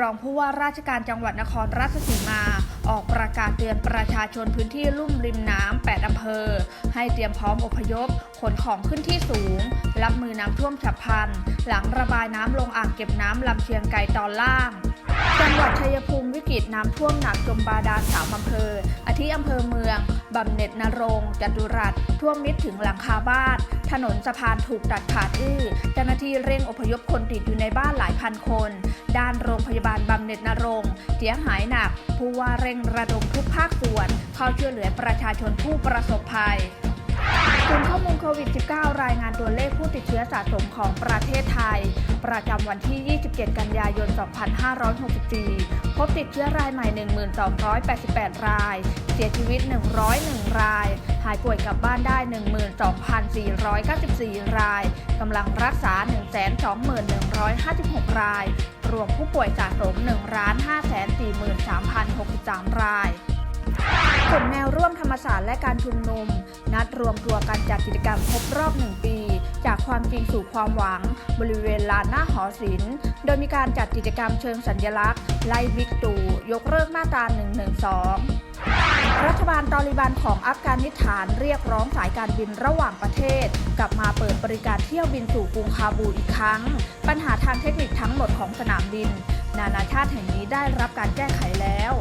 รองผู้ว่าราชการจังหวัดนครราชสีมา ออกประกาศเตือนประชาชนพื้นที่ลุ่มริมน้ำ 8 อำเภอ ให้เตรียมพร้อมอพยพ ขนของขึ้นที่สูง รับมือน้ำท่วมฉับพลัน หลังระบายน้ำลงอ่างเก็บน้ำลำเชียงไกตอนล่าง ภูมิวิกฤตน้ำท่วมหนักจมบาดาลสามอำเภอ อาทิอำเภอเมือง บำเหน็จนรงค์จตุรัสท่วมมิดถึงหลังคาบ้าน ถนนสะพานถูกตัดขาดอื้อ เจ้าหน้าที่เร่งอพยพคนติดอยู่ในบ้านหลายพันคน ด้านโรงพยาบาลบำเหน็จนรงเสียหายหนัก ผู้ว่าเร่งระดมทุกภาคส่วนเข้าช่วยเหลือประชาชนผู้ประสบภัย วิด -19 รายงานตัวเลขผู้ติดเชื้อสะสมของประเทศไทย ประจำวันที่ 27 กันยายน 2564 พบติดเชื้อรายใหม่ 1288 ราย เสียชีวิต 101 ราย หายป่วยกลับบ้านได้ 12,494 ราย กำลังรักษา 121,156 ราย รวมผู้ป่วยสะสม 1,543,063 ราย กลุ่มแนวร่วมธรรมศาสตร์และการชุมนุม นัดรวมตัวกันจัดกิจกรรมครบรอบหนึ่งปี จากความจริงสู่ความหวัง บริเวณลานหน้าหอศิลป์ โดยมีการจัดกิจกรรมเชิงสัญลักษณ์ ไล่บิ๊กตู่ยกเลิกมาตรา 112 รัฐบาลตอริบันของอัฟกานิสถานเรียกร้องสายการบินระหว่างประเทศ กลับมาเปิดบริการเที่ยวบินสู่กรุงคาบูอีกครั้ง ปัญหาทางเทคนิคทั้งหมดของสนามบิน นานาชาติแห่งนี้ได้รับการแก้ไขแล้ว